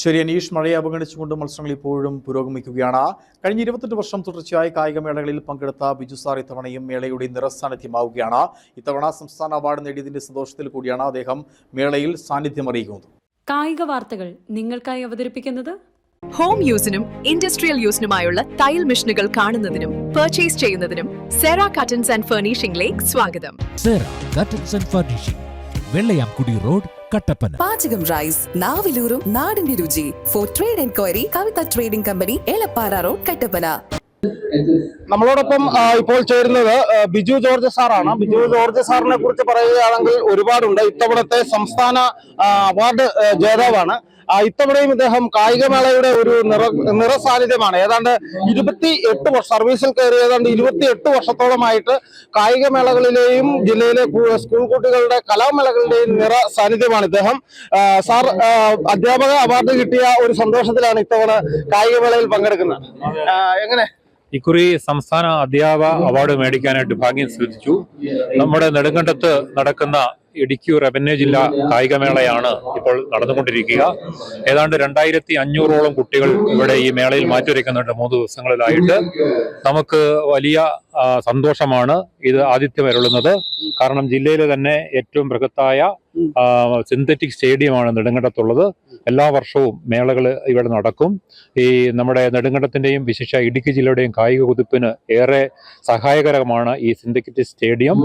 ശരി അനീഷ് മഴയെ അവഗണിച്ചുകൊണ്ട് മത്സരങ്ങൾ ഇപ്പോഴും പുരോഗമിക്കുകയാണ്. കഴിഞ്ഞ ഇരുപത്തെട്ട് വർഷം തുടർച്ചയായി കായികമേളകളിൽ പങ്കെടുത്ത ബിജു സാർ ഇത്തവണയും മേളയുടെ നിറസാന്നിധ്യമാവുകയാണ് ഇത്തവണ സംസ്ഥാന അവാർഡ് നേടിയതിന്റെ സന്തോഷത്തിൽ കൂടിയാണ് അദ്ദേഹം മേളയിൽ സാന്നിധ്യം അറിയിക്കുന്നത് കായിക വാർത്തകൾ നിങ്ങൾക്കായി അവതരിപ്പിക്കുന്നത്? ഹോം യൂസിനും ഇൻഡസ്ട്രിയൽ യൂസിനുമായുള്ള തയ്യൽ മെഷീനുകൾ കാണുന്നതിനും പർച്ചേസ് ചെയ്യുന്നതിനും സെറ കട്ടൻസ് ആൻഡ് ഫർണിഷിംഗിലേക്ക് സ്വാഗതം. Sera curtains and furnishing Vellayamkudi road Kattappana. പാചകം റൈസ് നാവിലൂറും നാടിന്റെ രുചി. For trade enquiry Kavitha trading company Elappara road Kattappana. നമ്മളോടൊപ്പം ഇപ്പോൾ ചേരുന്നത് ബിജു ജോർജ് സാറാണ്. ബിജു ജോർജ് സാറിനെ കുറിച്ച് പറയുകയാണെങ്കിൽ ഒരുപാടുണ്ട്. ഇത്തവണത്തെ സംസ്ഥാന അവാർഡ് ജേതാവാണ്. ഇത്തവണയും ഇദ്ദേഹം കായികമേളയുടെ ഒരു നിറ നിറ സാന്നിധ്യമാണ് ഏതാണ്ട് ഇരുപത്തി എട്ട് വർഷം സർവീസിൽ കയറി ഏതാണ്ട് ഇരുപത്തി എട്ട് വർഷത്തോളമായിട്ട് കായികമേളകളിലെയും ജില്ലയിലെ സ്കൂൾ കുട്ടികളുടെ കലാമേളകളുടെയും നിറ സാന്നിധ്യമാണ് ഇദ്ദേഹം. സാർ അധ്യാപക അവാർഡ് കിട്ടിയ ഒരു സന്തോഷത്തിലാണ് ഇത്തവണ കായികമേളയിൽ പങ്കെടുക്കുന്നത്. എങ്ങനെ? ഇക്കുറി സംസ്ഥാന അധ്യാപക അവാർഡ് മേടിക്കാനായിട്ട് ഭാഗ്യം ശ്രദ്ധിച്ചു നമ്മുടെ നെടുങ്കണ്ടത്ത് നടക്കുന്ന ഇടുക്കി റവന്യൂ ജില്ലാ കായികമേളയാണ് ഇപ്പോൾ നടന്നുകൊണ്ടിരിക്കുക. ഏതാണ്ട് രണ്ടായിരത്തി അഞ്ഞൂറോളം കുട്ടികൾ ഇവിടെ ഈ മേളയിൽ മാറ്റിവെക്കുന്നുണ്ട് മൂന്ന് ദിവസങ്ങളിലായിട്ട്. നമുക്ക് വലിയ സന്തോഷമാണ് ഇത് ആതിഥ്യം അരുളുന്നത്. കാരണം ജില്ലയിലെ തന്നെ ഏറ്റവും ബൃഹത്തായ സിന്തറ്റിക് സ്റ്റേഡിയമാണ് നെടുങ്കണ്ടത്തുള്ളത്. എല്ലാ വർഷവും മേളകൾ ഇവിടെ നടക്കും. ഈ നമ്മുടെ നെടുങ്കണ്ടത്തിന്റെയും വിശേഷ ഇടുക്കി ജില്ലയുടെയും കായിക കുതിപ്പിന് ഏറെ സഹായകരമാണ് ഈ സിന്തറ്റിക് സ്റ്റേഡിയം.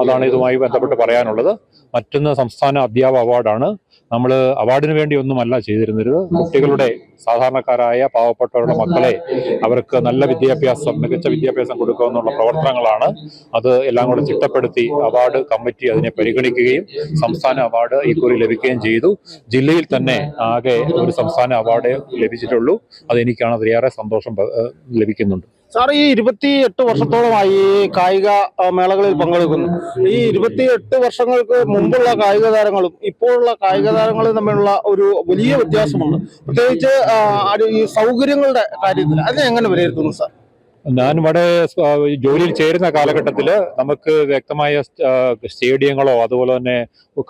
അതാണ് ഇതുമായി ബന്ധപ്പെട്ട് പറയാനുള്ളത്. മറ്റൊന്ന് സംസ്ഥാന അധ്യാപക അവാർഡാണ്. നമ്മൾ അവാർഡിന് വേണ്ടി ഒന്നുമല്ല ചെയ്തിരുന്നത്. കുട്ടികളുടെ സാധാരണക്കാരായ പാവപ്പെട്ടവരുടെ മക്കളെ അവർക്ക് നല്ല വിദ്യാഭ്യാസം മികച്ച വിദ്യാഭ്യാസം കൊടുക്കുക എന്നുള്ള പ്രവർത്തനങ്ങളാണ് അത് എല്ലാം കൂടെ ചിട്ടപ്പെടുത്തി അവാർഡ് കമ്മിറ്റി അതിനെ പരിഗണിക്കുകയും സംസ്ഥാന അവാർഡ് ഇക്കുറി ലഭിക്കുകയും ചെയ്തു. ജില്ലയിൽ തന്നെ ആകെ ഒരു സംസ്ഥാന അവാർഡ് ലഭിച്ചിട്ടുള്ളൂ. അതെനിക്കാണ് അതിലേറെ സന്തോഷം ലഭിക്കുന്നുണ്ട്. സാർ ഈ ഇരുപത്തി എട്ട് വർഷത്തോളമായി കായിക മേളകളിൽ പങ്കെടുക്കുന്നു. ഈ ഇരുപത്തി എട്ട് വർഷങ്ങൾക്ക് മുമ്പുള്ള കായിക താരങ്ങളും ഇപ്പോഴുള്ള കായിക താരങ്ങളും തമ്മിലുള്ള ഒരു വലിയ വ്യത്യാസമുണ്ട്. പ്രത്യേകിച്ച് ഈ സൗകര്യങ്ങളുടെ കാര്യത്തിൽ അതിനെ എങ്ങനെ വിലയിരുത്തുന്നു സാർ? ഞാൻ ഇവിടെ ജോലിയിൽ ചേരുന്ന കാലഘട്ടത്തിൽ നമുക്ക് വ്യക്തമായ സ്റ്റേഡിയങ്ങളോ അതുപോലെ തന്നെ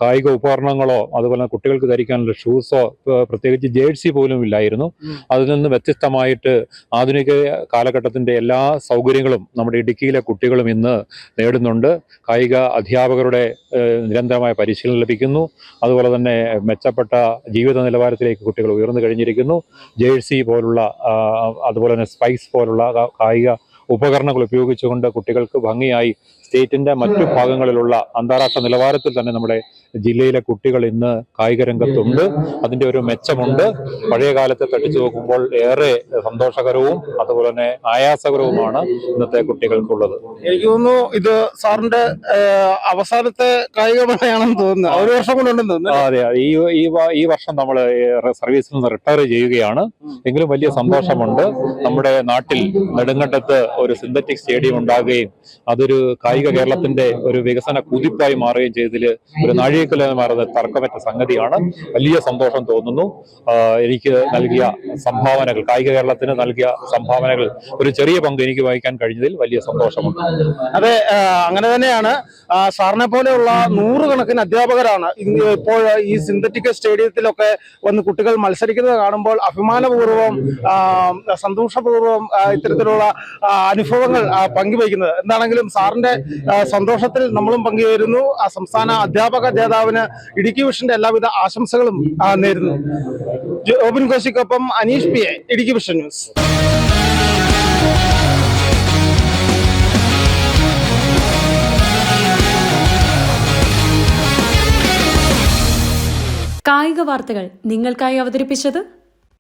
കായിക ഉപകരണങ്ങളോ അതുപോലെ തന്നെ കുട്ടികൾക്ക് ധരിക്കാനുള്ള ഷൂസോ പ്രത്യേകിച്ച് ജേഴ്സി പോലും ഇല്ലായിരുന്നു. അതിൽ നിന്ന് വ്യത്യസ്തമായിട്ട് ആധുനിക കാലഘട്ടത്തിന്റെ എല്ലാ സൗകര്യങ്ങളും നമ്മുടെ ഇടുക്കിയിലെ കുട്ടികളും ഇന്ന് നേടുന്നുണ്ട്. കായിക അധ്യാപകരുടെ നിരന്തരമായ പരിശീലനം ലഭിക്കുന്നു. അതുപോലെ തന്നെ മെച്ചപ്പെട്ട ജീവിത നിലവാരത്തിലേക്ക് കുട്ടികൾ ഉയർന്നു കഴിഞ്ഞിരിക്കുന്നു. ജേഴ്സി പോലുള്ള അതുപോലെ തന്നെ സ്പൈസ് പോലുള്ള കായിക ഉപകരണങ്ങൾ ഉപയോഗിച്ചുകൊണ്ട് കുട്ടികൾക്ക് ഭംഗിയായി സ്റ്റേറ്റിന്റെ മറ്റു ഭാഗങ്ങളിലുള്ള അന്താരാഷ്ട്ര നിലവാരത്തിൽ തന്നെ നമ്മുടെ ജില്ലയിലെ കുട്ടികൾ ഇന്ന് കായിക രംഗത്തുണ്ട്. അതിന്റെ ഒരു മെച്ചമുണ്ട്. പഴയ കാലത്തെ തട്ടിച്ചു നോക്കുമ്പോൾ ഏറെ സന്തോഷകരവും അതുപോലെ തന്നെ ആയാസകരവുമാണ് ഇന്നത്തെ കുട്ടികൾക്കുള്ളത്. എനിക്ക് തോന്നുന്നു ഇത് സാറിന്റെ അവസാനത്തെ കായിക മേളയാണെന്ന് തോന്നുന്നു. ഒരു വർഷം കൊണ്ടുണ്ടെന്ന് തോന്നുന്നു അതെ ഈ ഈ വർഷം നമ്മൾ സർവീസിൽ നിന്ന് റിട്ടയർ ചെയ്യുകയാണ്. എങ്കിലും വലിയ സന്തോഷമുണ്ട്. നമ്മുടെ നാട്ടിൽ നെടുങ്കണ്ടത്ത് ഒരു സിന്തറ്റിക് സ്റ്റേഡിയം ഉണ്ടാകുകയും അതൊരു കായിക കേരളത്തിന്റെ ഒരു വികസന കുതിപ്പായി മാറുകയും ചെയ്തതിൽ ഒരു നാഴികക്കല്ലായി മാറുന്ന തർക്കമറ്റ സംഗതിയാണ്. വലിയ സന്തോഷം തോന്നുന്നു. എനിക്ക് നൽകിയ സംഭാവനകൾ കായിക കേരളത്തിന് നൽകിയ സംഭാവനകൾ ഒരു ചെറിയ പങ്ക് എനിക്ക് വഹിക്കാൻ കഴിഞ്ഞതിൽ വലിയ സന്തോഷമുണ്ട്. അതെ അങ്ങനെ തന്നെയാണ്. സാറിനെ പോലെയുള്ള നൂറുകണക്കിന് അധ്യാപകരാണ് ഇപ്പോൾ ഈ സിന്തറ്റിക് സ്റ്റേഡിയത്തിലൊക്കെ വന്ന് കുട്ടികൾ മത്സരിക്കുന്നത് കാണുമ്പോൾ അഭിമാനപൂർവം സന്തോഷപൂർവം ഇത്തരത്തിലുള്ള അനുഭവങ്ങൾ പങ്കുവയ്ക്കുന്നത്. എന്താണെങ്കിലും സാറിന്റെ സന്തോഷത്തിൽ നമ്മളും പങ്കുചേരുന്നു. ആ സംസ്ഥാന അധ്യാപക ജേതാവിന് ഇടുക്കി വിഷന്റെ എല്ലാവിധ ആശംസകളും നേരുന്നു. Jobin കോശിക്കൊപ്പം Aneesh P A Idukki vision news. കായിക വാർത്തകൾ നിങ്ങൾക്കായി അവതരിപ്പിച്ചത്